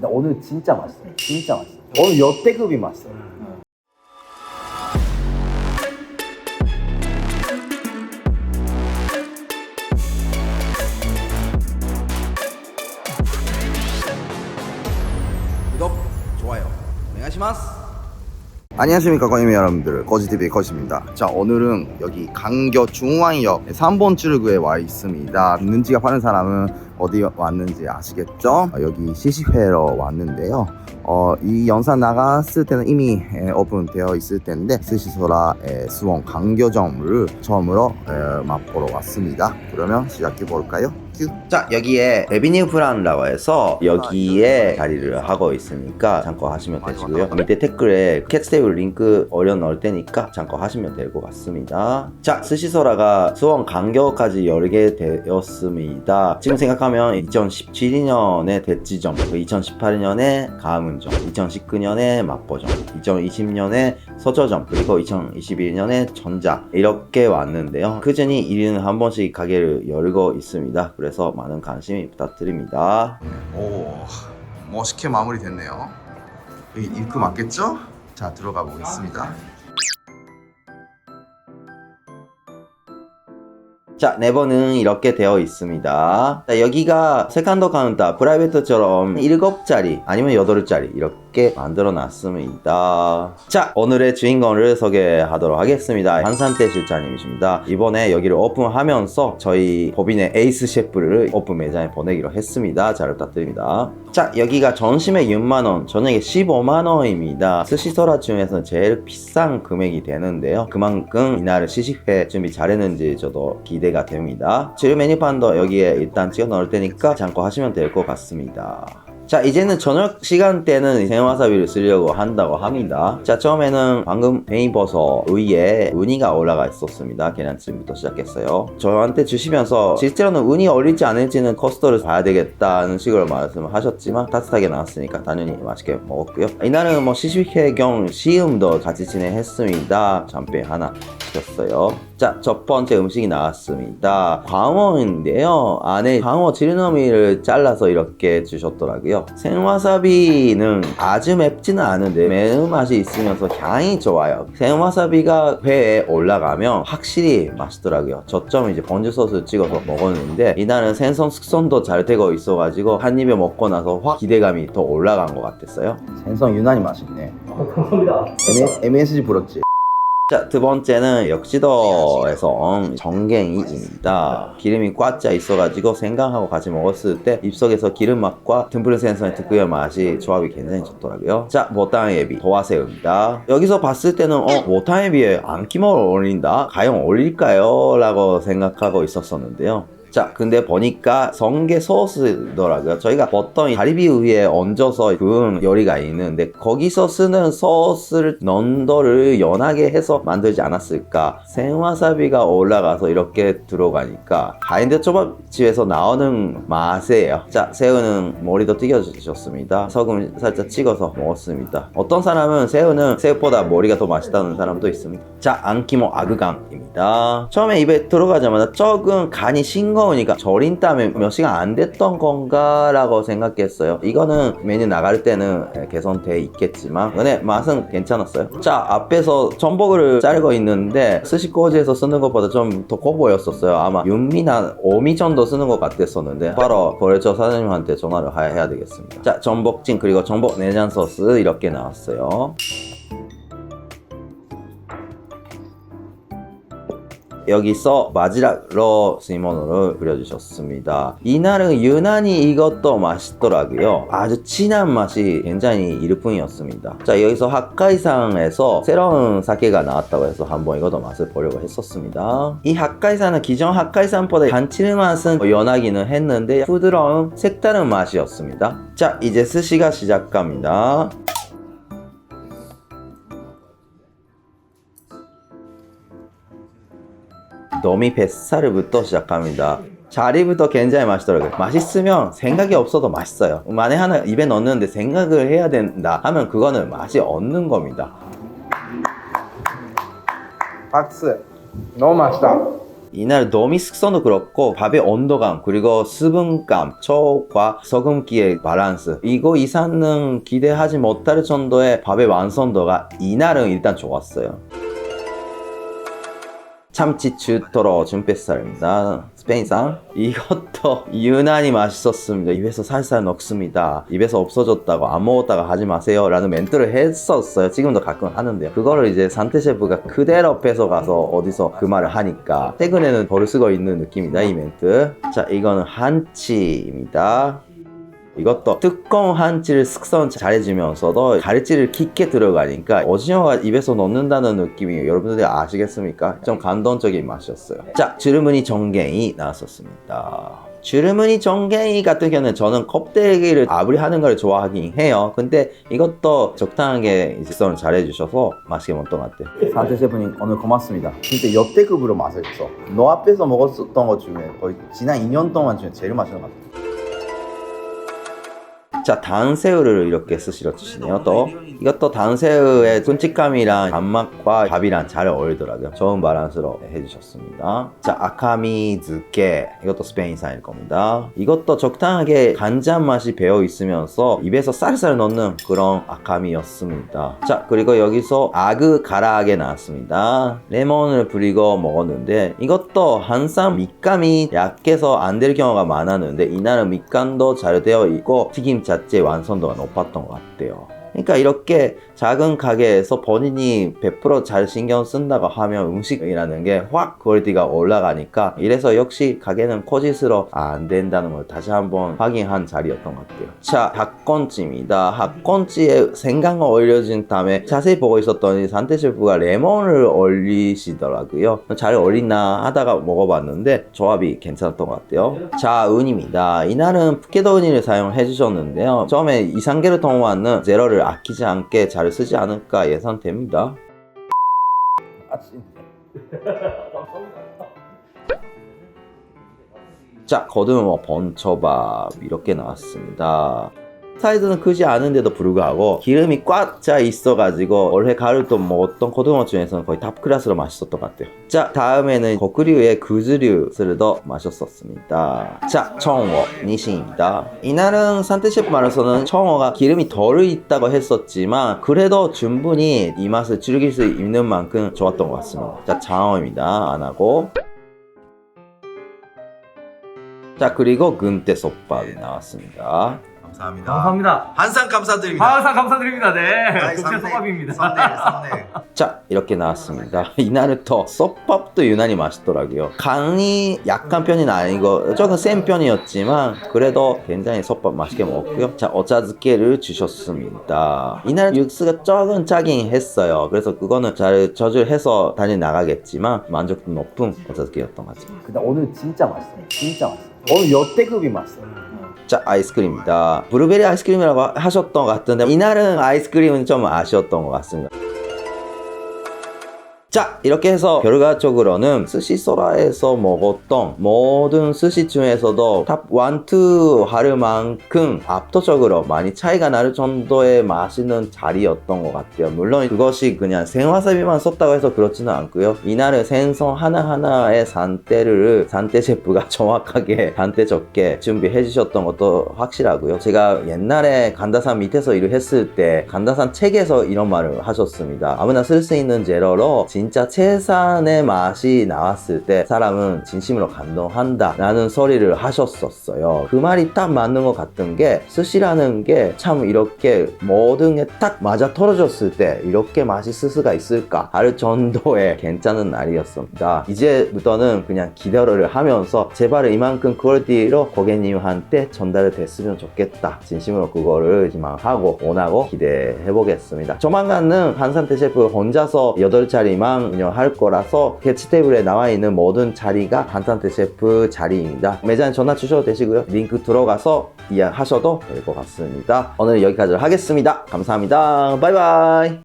근데 오늘 진짜 맛있어요. 진짜 맛있어요. 오늘 역대급이 맛있어요. 구독, 좋아요, 오네가시마스. 안녕하십니까 거임 여러분들. 거지TV의 거지입니다. 자 오늘은 여기 강교 중앙역 3번 출구에 와 있습니다. 눈치가 빠른 사람은 어디 왔는지 아시겠죠? 어, 여기 시식회로 왔는데요. 어, 이 영상 나갔을 때는 이미 에, 오픈되어 있을 텐데 스시소라의 수원 강교점을 처음으로 에, 맛보러 왔습니다. 그러면 시작해 볼까요? 자 여기에 레비뉴 플란이라고 해서 여기에 자리를 하고 있으니까 참고하시면 되시고요. 밑에 댓글에 캣스테이블 링크 올려놓을 테니까 참고하시면 될 것 같습니다. 자 스시소라가 수원 강교까지 열게 되었습니다. 지금 생각하면 2017년에 대치점 2018년에 가문점 2019년에 마포점 2020년에 서저점 그리고 2021년에 전자 이렇게 왔는데요. 꾸준히 1년에 한 번씩 가게를 열고 있습니다. 그래서 많은 관심 부탁드립니다. 오 멋있게 마무리됐네요. 입구 맞겠죠? 자 들어가 보겠습니다 자, 네번은 이렇게 되어 있습니다. 자, 여기가 세컨드 카운터, 프라이베트처럼 7자리 아니면 8자리 이렇게 만들어 놨습니다. 자, 오늘의 주인공을 소개하도록 하겠습니다. 한산태 실장님이십니다. 이번에 여기를 오픈하면서 저희 법인의 에이스 셰프를 오픈 매장에 보내기로 했습니다. 잘 부탁드립니다. 자, 여기가 전심에 6만원, 저녁에 15만원입니다. 스시소라 중에서 제일 비싼 금액이 되는데요. 그만큼 이날 시식회 준비 잘했는지 저도 기대 가 됩니다. 재료 메뉴판도 여기에 일단 찍어 넣을 테니까 참고하시면 될 것 같습니다. 자 이제는 저녁 시간대는 생와사비를 쓰려고 한다고 합니다. 자 처음에는 방금 베이버섯 위에 우니가 올라가 있었습니다. 계란찜부터 시작했어요. 저한테 주시면서 실제로는 우니 올릴지 않을지는 커스터를 봐야 되겠다는 식으로 말씀을 하셨지만 따뜻하게 나왔으니까 당연히 맛있게 먹었고요. 이날은 뭐 시식회 겸 시음도 같이 진행했습니다. 잠배 하나 시켰어요 자 첫 번째 음식이 나왔습니다. 광어인데요. 안에 광어 지르너미를 잘라서 이렇게 주셨더라고요. 생와사비는 아주 맵지는 않은데 매운맛이 있으면서 향이 좋아요. 생와사비가 회에 올라가면 확실히 맛있더라고요. 저점 이제 번주 소스 찍어서 먹었는데 이날은 생선 숙성도 잘 되고 있어가지고 한 입에 먹고 나서 확 기대감이 더 올라간 것 같았어요. 생선 유난히 맛있네. 감사합니다. MSG 부럽지 자, 두 번째는 역시도에서 온 정갱이입니다. 기름이 꽉짜 있어가지고 생강하고 같이 먹었을 때 입속에서 기름 맛과 듬플 생선의 특유의 맛이 조합이 굉장히 좋더라고요. 자, 모탕에비 도화새우입니다. 여기서 봤을 때는 어, 모탕에비에 안키모를 올린다? 과연 올릴까요? 라고 생각하고 있었었는데요. 자, 근데 보니까 성게 소 스더라고요. 저희가 보통 다리비 위에 얹어서 구운 요리가 있는데 거기서 쓰는 소스를 논도를 연하게 해서 만들지 않았을까? 생와사비가 올라가서 이렇게 들어가니까 하인드 초밥집에서 나오는 맛이에요. 자, 새우는 머리도 튀겨주셨습니다. 소금 살짝 찍어서 먹었습니다. 어떤 사람은 새우는 새우보다 머리가 더 맛있다는 사람도 있습니다. 자, 안키모 아그강입니다. 처음에 입에 들어가자마자 조금 간이 싱거 우니까 절인 땀에 몇 시간 안 됐던 건가 라고 생각했어요. 이거는 메뉴 나갈 때는 개선돼 있겠지만 근데 맛은 괜찮았어요. 자, 앞에서 전복을 자르고 있는데 스시코지에서 쓰는 것보다 좀 더 커 보였었어요. 아마 윤미나 오미 정도 쓰는 것 같았었는데 바로 거래처 사장님한테 전화를 하- 해야 되겠습니다. 자, 전복찜 그리고 전복 내장 소스 이렇게 나왔어요. 여기서 마지막으로 스이모노를 그려주셨습니다. 이날은 유난히 이것도 맛있더라고요. 아주 진한 맛이 굉장히 일품이었습니다. 자 여기서 핫카이상에서 새로운 사케가 나왔다고 해서 한번 이것도 맛을 보려고 했었습니다. 이 핫카이상은 기존 핫카이상보다 간칠 맛은 연하기는 했는데 부드러운 색다른 맛이었습니다. 자 이제 스시가 시작합니다. 너미 뱃살부터 시작합니다. 자리부터 굉장히 맛있더라고요. 맛있으면 생각이 없어도 맛있어요. 만에 하나 입에 넣는데 생각을 해야 된다 하면 그거는 맛이 없는 겁니다. 박스. 너무 맛있다. 이날 너미 숙성도 그렇고 밥의 온도감 그리고 수분감 초과 소금기의 밸런스 이거 이상은 기대하지 못할 정도의 밥의 완성도가 이날은 일단 좋았어요 참치 주토로 준뱃살입니다. 스페인산. 이것도 유난히 맛있었습니다. 입에서 살살 녹습니다. 입에서 없어졌다고 안 먹었다가 하지 마세요. 라는 멘트를 했었어요. 지금도 가끔 하는데요. 그거를 이제 산태 셰프가 그대로 뺏어가서 어디서 그 말을 하니까 최근에는 버를 쓰고 있는 느낌이다 이 멘트. 자 이거는 한치입니다 이것도 뚜껑 한치를 숙성 잘해주면서도 가리찌를 깊게 들어가니까 오징어가 입에서 녹는다는 느낌이 여러분들 아시겠습니까? 좀 감동적인 맛이었어요. 자, 주르무니 정갱이 나왔었습니다. 주르무니 정갱이 같은 경우는 저는 껍데기를 아브리하는 걸 좋아하긴 해요. 근데 이것도 적당하게 숙성을 잘해주셔서 맛있게 먹던 것 같아요. 산태 셰프님 오늘 고맙습니다. 진짜 역대급으로 맛있어. 너 앞에서 먹었었던 것 중에 거의 지난 2년 동안 중에 제일 맛있는 것 같아. 자, 단새우를 이렇게 쓰시러 주시네요. 또 이것도 단새우의 끈직감이랑 단맛과 밥이랑 잘 어울리더라고요. 좋은 바란스로 해주셨습니다. 자, 아카미 즈케 이것도 스페인산일 겁니다. 이것도 적당하게 간장 맛이 배어 있으면서 입에서 쌀쌀 넣는 그런 아카미였습니다. 자, 그리고 여기서 아그 가라하게 나왔습니다. 레몬을 뿌리고 먹었는데 이것도 항상 밑감이 약해서 안 될 경우가 많았는데 이날은 밑감도 잘 되어 있고 튀김 자체 완성도가 높았던 것 같아요. 그러니까 이렇게 작은 가게에서 본인이 100%잘 신경 쓴다고 하면 음식이라는 게 확 퀄리티가 올라가니까 이래서 역시 가게는 코짓으로 안 된다는 걸 다시 한번 확인한 자리였던 것 같아요. 자, 닭건찌입니다. 닭건찌에 생강을 올려준 다음에 자세히 보고 있었더니 산태 셰프가 레몬을 올리시더라고요. 잘 어울리나 하다가 먹어봤는데 조합이 괜찮았던 것 같아요. 자, 은입니다. 이날은 푸케도 은이를 사용해 주셨는데요. 처음에 이상계를 통화하는 제로를 아끼지 않게 잘 쓰지 않을까 예상됩니다. 자, 거두면 번초밥 이렇게 나왔습니다. 사이즈는 크지 않은데도 불구하고 기름이 꽉 차 있어가지고 올해 가을 또 먹었던 고등어 중에서는 거의 탑 클래스로 맛있었던 것 같아요. 자, 다음에는 고구류의 구즈류를 더 마셨었습니다. 자, 청어 니신입니다. 이날은 산태 셰프 말에서는 청어가 기름이 덜 있다고 했었지만 그래도 충분히 이 맛을 즐길 수 있는 만큼 좋았던 것 같습니다. 자, 장어입니다. 안 하고 자 그리고 근대 솥밥이 나왔습니다. 감사합니다. 감사합니다. 한상 감사드립니다. 항상 감사드립니다. 네. 국제 소밥입니다. 자 이렇게 나왔습니다. 이날은 더 솥밥도 유난히 맛있더라고요. 간이 약한 편은 아니고 조금 센 편이었지만 그래도 굉장히 솥밥 맛있게 먹었고요. 자 어짜즈케를 주셨습니다. 이날 육수가 조금 짜긴 했어요. 그래서 그거는 잘 조절해서 다니 나가겠지만 만족도 높은 어짜즈케였던 것 같습니다. 근데 오늘 진짜 맛있어. 진짜 맛있어. 오늘 역대급이 맛있어. 자 아이스크림입니다. 브루베리 아이스크림이라고 하셨던 것 같은데 이날은 아이스크림은 좀 아쉬웠던 것 같습니다. 자 이렇게 해서 결과 적으로는 스시소라에서 먹었던 모든 스시 중에서도 탑 1, 2 할 만큼 압도적으로 많이 차이가 날 정도의 맛있는 자리였던 것 같아요. 물론 그것이 그냥 생와사비만 썼다고 해서 그렇지는 않고요. 이날은 생선 하나하나의 산대를 산대 셰프가 정확하게 산대 적게 준비해 주셨던 것도 확실하고요. 제가 옛날에 간다산 밑에서 일을 했을 때 간다산 책에서 이런 말을 하셨습니다. 아무나 쓸 수 있는 재료로 진짜 최상의 맛이 나왔을 때 사람은 진심으로 감동한다 라는 소리를 하셨었어요. 그 말이 딱 맞는 것 같은 게 스시라는 게 참 이렇게 모든 게 딱 맞아 떨어졌을 때 이렇게 맛있을 수가 있을까 할 정도의 괜찮은 날이었습니다. 이제부터는 그냥 기대를 하면서 제발 이만큼 퀄리티로 고객님한테 전달이 됐으면 좋겠다. 진심으로 그거를 희망하고 원하고 기대해 보겠습니다. 조만간은 한산태 셰프 혼자서 8자리만 운영할 거라서 캐치 테이블에 나와 있는 모든 자리가 한산태 셰프 자리입니다. 매장 전화 주셔도 되시고요. 링크 들어가서 이해하셔도 될 것 같습니다. 오늘 여기까지 하겠습니다. 감사합니다. 바이바이